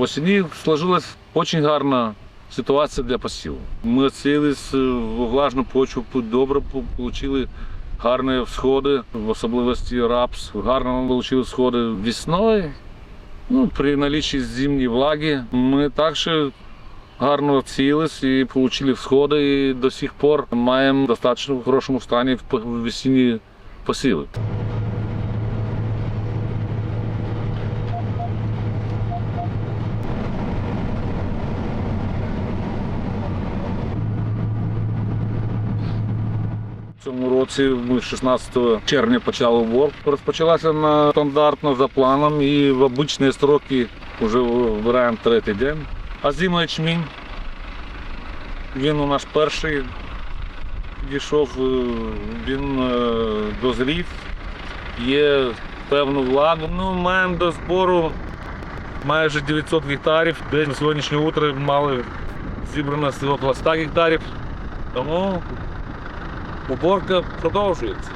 Восені сложилась дуже гарна ситуація для посіву. Ми оцілились в влажну почву добре, отримали гарні всходи, в особливості рапс. Гарно отримали всходи весною. Ну, при наличии зимней влаги ми також гарно цілились і отримали всходи, і до сих пор маємо достатньо в хорошому стані в весінні посіви. Цьому році ми 16 червня почали уборку. Розпочалася на стандартно за планом і в обичні строки вже вибираємо третій день. А зимний ячмінь, він у нас перший дійшов, е, він е, дозрів, є певну влагу. Ну, маємо до збору майже 900 гектарів. Десь на сьогоднішнє утро мали зібрано около 100 гектарів. Тому Уборка продовжується.